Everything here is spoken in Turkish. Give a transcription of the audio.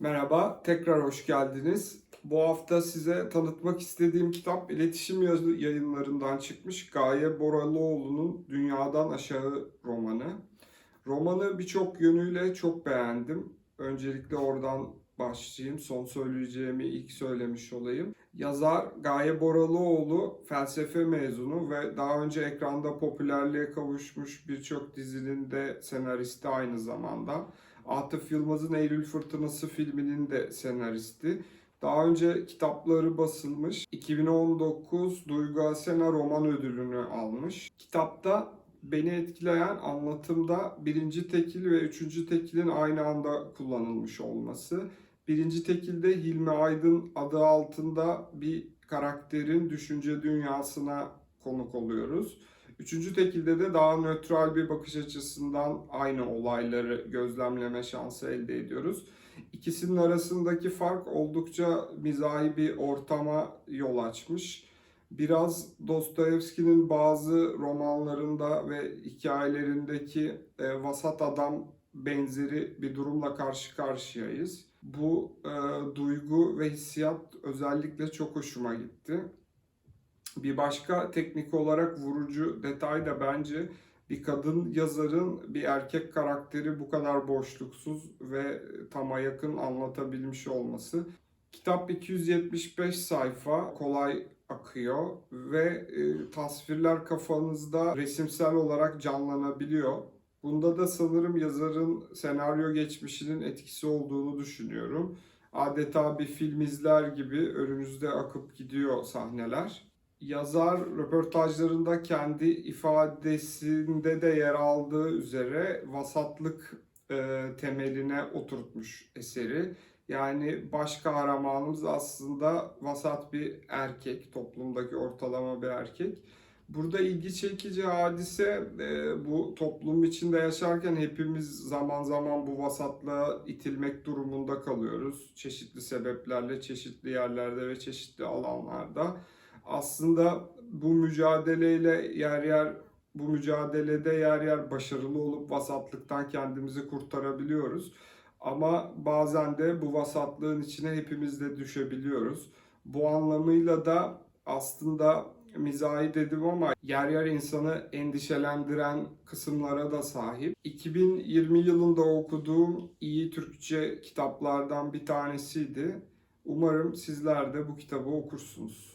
Merhaba, tekrar hoş geldiniz. Bu hafta size tanıtmak istediğim kitap iletişim yayınlarından çıkmış Gaye Boralıoğlu'nun Dünyadan Aşağı romanı. Romanı birçok yönüyle çok beğendim. Öncelikle oradan başlayayım. Son söyleyeceğimi ilk söylemiş olayım. Yazar Gaye Boralıoğlu felsefe mezunu ve daha önce ekranda popülerliğe kavuşmuş birçok dizinin de senaristi aynı zamanda. Atıf Yılmaz'ın Eylül Fırtınası filminin de senaristi. Daha önce kitapları basılmış. 2019 Duygu Asena roman ödülünü almış. Kitapta beni etkileyen anlatımda birinci tekil ve üçüncü tekilin aynı anda kullanılmış olması. Birinci tekilde Hilmi Aydın adı altında bir karakterin düşünce dünyasına konuk oluyoruz. Üçüncü tekilde de daha nötral bir bakış açısından aynı olayları gözlemleme şansı elde ediyoruz. İkisinin arasındaki fark oldukça mizahi bir ortama yol açmış. Biraz Dostoyevski'nin bazı romanlarında ve hikayelerindeki e, vasat adam benzeri bir durumla karşı karşıyayız. Bu e, duygu ve hissiyat özellikle çok hoşuma gitti. Bir başka teknik olarak vurucu detay da bence bir kadın yazarın bir erkek karakteri bu kadar boşluksuz ve tama yakın anlatabilmiş olması. Kitap 275 sayfa, kolay akıyor ve e, tasvirler kafanızda resimsel olarak canlanabiliyor. Bunda da sanırım yazarın senaryo geçmişinin etkisi olduğunu düşünüyorum. Adeta bir film izler gibi önünüzde akıp gidiyor sahneler yazar röportajlarında kendi ifadesinde de yer aldığı üzere vasatlık e, temeline oturtmuş eseri. Yani baş kahramanımız aslında vasat bir erkek, toplumdaki ortalama bir erkek. Burada ilgi çekici hadise e, bu toplum içinde yaşarken hepimiz zaman zaman bu vasatlığa itilmek durumunda kalıyoruz. Çeşitli sebeplerle, çeşitli yerlerde ve çeşitli alanlarda aslında bu mücadeleyle yer yer bu mücadelede yer yer başarılı olup vasatlıktan kendimizi kurtarabiliyoruz. Ama bazen de bu vasatlığın içine hepimiz de düşebiliyoruz. Bu anlamıyla da aslında mizahi dedim ama yer yer insanı endişelendiren kısımlara da sahip. 2020 yılında okuduğum iyi Türkçe kitaplardan bir tanesiydi. Umarım sizler de bu kitabı okursunuz.